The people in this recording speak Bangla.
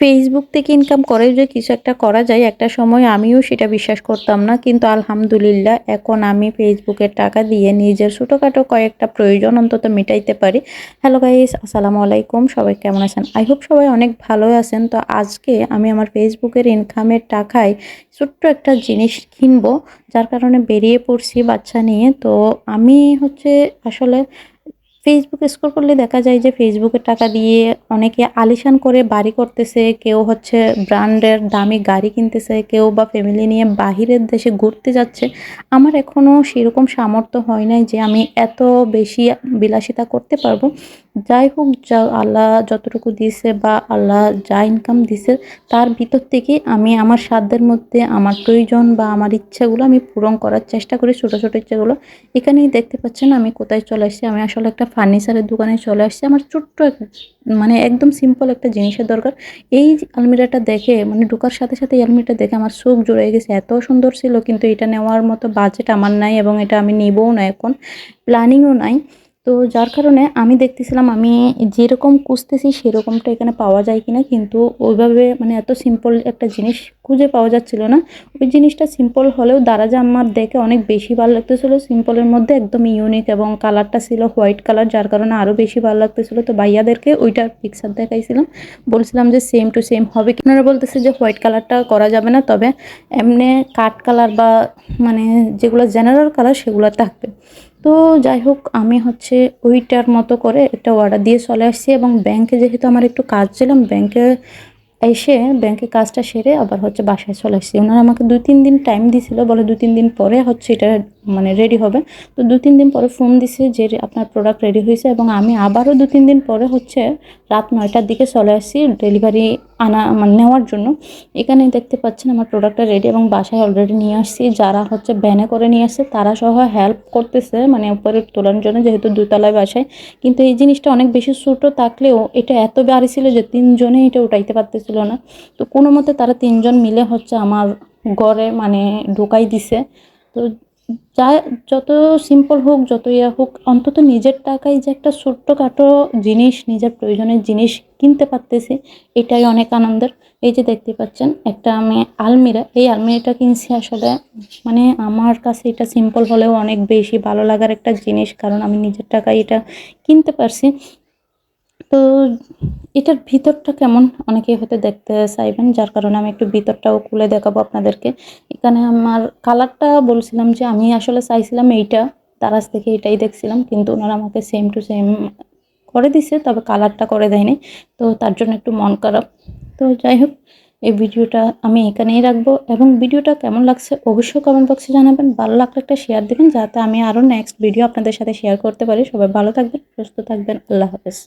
ফেসবুক থেকে ইনকাম করে যে কিছু একটা করা যায়, একটা সময় আমিও সেটা বিশ্বাস করতাম না। কিন্তু আলহামদুলিল্লাহ, এখন আমি ফেসবুকের টাকা দিয়ে নিজের ছোটোখাটো কয়েকটা প্রয়োজন অন্তত মেটাইতে পারি। হ্যালো গাইস আসসালামু আলাইকুম, সবাই কেমন আছেন? আই হোপ সবাই অনেক ভালো আছেন। তো আজকে আমি আমার ফেসবুকের ইনকামের টাকায় ছোট্ট একটা জিনিস কিনবো, যার কারণে বেরিয়ে পড়ছি বাচ্চা নিয়ে। তো আমি হচ্ছে আসলে ফেসবুক স্ক্রল করলে দেখা যায় যে ফেসবুকের টাকা দিয়ে অনেকে আলিশান করে বাড়ি করতেছে, কেউ হচ্ছে ব্র্যান্ডের দামি গাড়ি কিনতেছে, কেউ বা ফ্যামিলি নিয়ে বাহিরের দেশে ঘুরতে যাচ্ছে। আমার এখনও সেরকম সামর্থ্য হয় নাই যে আমি এত বেশি বিলাসিতা করতে পারব। যাই হোক, যা আল্লাহ যতটুকু দিছে বা আল্লাহ যা ইনকাম দিছে তার ভিতর থেকে আমি আমার সাধ্যের মধ্যে আমার প্রয়োজন বা আমার ইচ্ছাগুলো আমি পূরণ করার চেষ্টা করি, ছোটো ছোটো ইচ্ছাগুলো। এখানেই দেখতে পাচ্ছেন আমি কোথায় চলে আসছি। আমি আসলে একটা ফার্নিচারের দোকানে চলে আসছে। আমার ছোট্ট মানে একদম সিম্পল একটা জিনিসের দরকার। এই আলমিরাটা দেখে মানে ঢোকার সাথে সাথে এই আলমিরাটা দেখে আমার চোখ জুড়ে গেছে। এত সুন্দর ছিল, কিন্তু এটা নেওয়ার মতো বাজেট আমার নাই এবং এটা আমি নিবও না এখন। প্ল্যানিংও নাই। তো যার কারণে আমি দেখতেছিলাম, আমি যেরকম খুঁজতেছি সেরকমটা এখানে পাওয়া যায় কিনা, কিন্তু ওইভাবে মানে এত সিম্পল একটা জিনিস খুঁজে পাওয়া যাচ্ছিল না। ওই জিনিসটা সিম্পল হলেও দারাজা আমার দেখে অনেক বেশি ভালো লাগতেছিল। সিম্পলের মধ্যে একদম ইউনিক এবং কালারটা ছিল হোয়াইট কালার যার কারণে আরও বেশি ভালো লাগতেছিল। তো ভাইয়াদেরকে ওইটার পিকচার দেখাইছিলাম। বলছিলাম যে সেম টু সেম হবে আপনারা বলতেছে যে হোয়াইট কালারটা করা যাবে না, তবে এমনি কাঠ কালার বা মানে যেগুলো জেনারেল কালার সেগুলো থাকবে। তো যাই হোক, আমি হচ্ছে ওইটার মতো করে একটা অর্ডার দিয়ে চলে আসছি এবং ব্যাংকে যেহেতু আমার একটু কাজ ছিলাম ব্যাংকে এসে ব্যাংকে কাজটা সেরে আবার হচ্ছে বাসায় চলে আসছি। ওনারা আমাকে দু তিন দিন টাইম দিছিল, বলে দু তিন দিন পরে হচ্ছে এটা মানে রেডি হবে। তো দু তিন দিন পরে ফোন দিছে যে আপনার প্রোডাক্ট রেডি হয়েছে এবং আমি আবারও দু তিন দিন পরে হচ্ছে রাত নয়টার দিকে চলে আসছি ডেলিভারি আনা মানে নেওয়ার জন্য। এখানে দেখতে পাচ্ছেন আমার প্রোডাক্টটা রেডি এবং বাসায় অলরেডি নিয়ে আসছি। যারা হচ্ছে ব্যানে করে নিয়ে আসছে তারা সহ হেল্প করতেছে মানে উপরে তোলার জন্য যেহেতু দুতলায় বাসায়। কিন্তু এই জিনিসটা অনেক বেশি ছোটো থাকলেও এটা এত বাড়ি ছিল যে তিনজনে এটা উঠাইতে পারতেছিল না। তো কোনো মতে তারা তিনজন মিলে হচ্ছে আমার ঘরে মানে ঢোকাই দিছে। তো যা যত সিম্পল হোক, যত ইয়া হোক, অন্তত নিজের টাকায় যে একটা ছোট্টখাটো জিনিস, নিজের প্রয়োজনের জিনিস কিনতে পারতেছি, এটাই অনেক আনন্দের। এই যে দেখতে পাচ্ছেন, একটা আমি আলমিরা, এই আলমিরাটা কিনছি আসলে মানে আমার কাছে এটা সিম্পল হলেও অনেক বেশি ভালো লাগার একটা জিনিস, কারণ আমি নিজের টাকায় এটা কিনতে পারছি। তো এটার ভিতরটা কেমন? অনেকে হয়তো দেখতে চাইবেন, যার কারণে আমি একটু ভিতরটাও খুলে দেখাবো আপনাদেরকে। এখানে আমার কালারটা বলছিলাম যে আমি আসলে চাইছিলাম এইটা তারাজ থেকে এটাই দেখছিলাম, কিন্তু ওনারা আমাকে সেম টু সেম করে দিছে, তবে কালারটা করে দেয়নি। তো তার জন্য একটু মন খারাপ। তো যাই হোক, এই ভিডিওটা আমি এখানেই রাখব, এবং ভিডিওটা কেমন লাগছে অবশ্যই কমেন্ট বক্সে জানাবেন। ভালো লাগলে একটা শেয়ার দেবেন, যাতে আমি আরও নেক্সট ভিডিও আপনাদের সাথে শেয়ার করতে পারি। সবাই ভালো থাকবেন, সুস্থ থাকবেন, আল্লাহ হাফেজ।